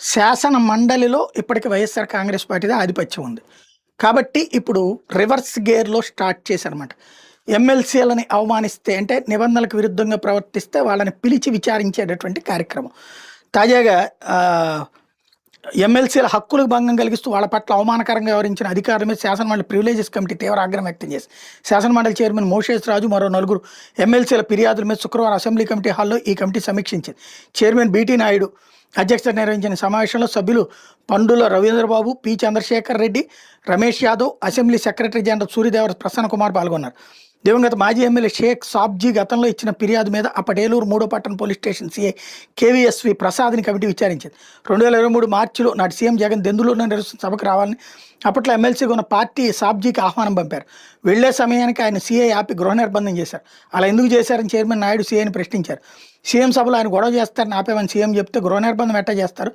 శాసన మండలిలో ఇప్పటికి వైఎస్ఆర్ కాంగ్రెస్ పార్టీదే ఆధిపత్యం ఉంది. కాబట్టి ఇప్పుడు రివర్స్ గేర్లో స్టార్ట్ చేశారన్నమాట. ఎమ్మెల్సీలని అవమానిస్తే అంటే నిబంధనలకు విరుద్ధంగా ప్రవర్తిస్తే వాళ్ళని పిలిచి విచారించేటటువంటి కార్యక్రమం. తాజాగా ఎమ్మెల్సీల హక్కులకు భంగం కలిగిస్తూ వాళ్ళ పట్ల అవమానకరంగా వ్యవహరించిన అధికారుల మీద శాసనమండలి ప్రివిలేజెస్ కమిటీ తీవ్ర ఆగ్రహం వ్యక్తం చేసి శాసనమండలి చైర్మన్ మోషేష్ రాజు మరో నలుగురు ఎమ్మెల్సీల ఫిర్యాదుల మీద శుక్రవారం అసెంబ్లీ కమిటీ హాల్లో ఈ కమిటీ సమీక్షించింది. చైర్మన్ బీటీ నాయుడు అధ్యక్షత నిర్వహించిన సమావేశంలో సభ్యులు Pandula Ravindrababu P. Chandrashekar Reddy Ramesh Yadav assembly secretary general Suryadevara Prasanna Kumar పాల్గొన్నారు. దివంగత మాజీ ఎమ్మెల్యే షేక్ సాబ్జీ గతంలో ఇచ్చిన ఫిర్యాదు మీద అప్పటేలూరు మూడో పట్టణ పోలీస్ స్టేషన్ సీఏ కేవీఎస్వి ప్రసాద్ని కమిటీ విచారించింది. రెండు వేల ఇరవై మూడు మార్చిలో నాటి సీఎం జగన్ దెందులూరులో నిర్వహిస్తున్న సభకు రావాలని అప్పట్లో ఎమ్మెల్సీగా ఉన్న పార్టీ సాబ్జీకి ఆహ్వానం పంపారు. వెళ్ళే సమయానికి ఆయన సీఐ యాపి గృహ నిర్బంధం చేశారు. అలా ఎందుకు చేశారని చైర్మన్ నాయుడు సీఏని ప్రశ్నించారు. సీఎం సభలో ఆయన గొడవ చేస్తారని ఆపేమని సీఎం చెప్తే గృహ నిర్బంధం ఎట్ట చేస్తారు?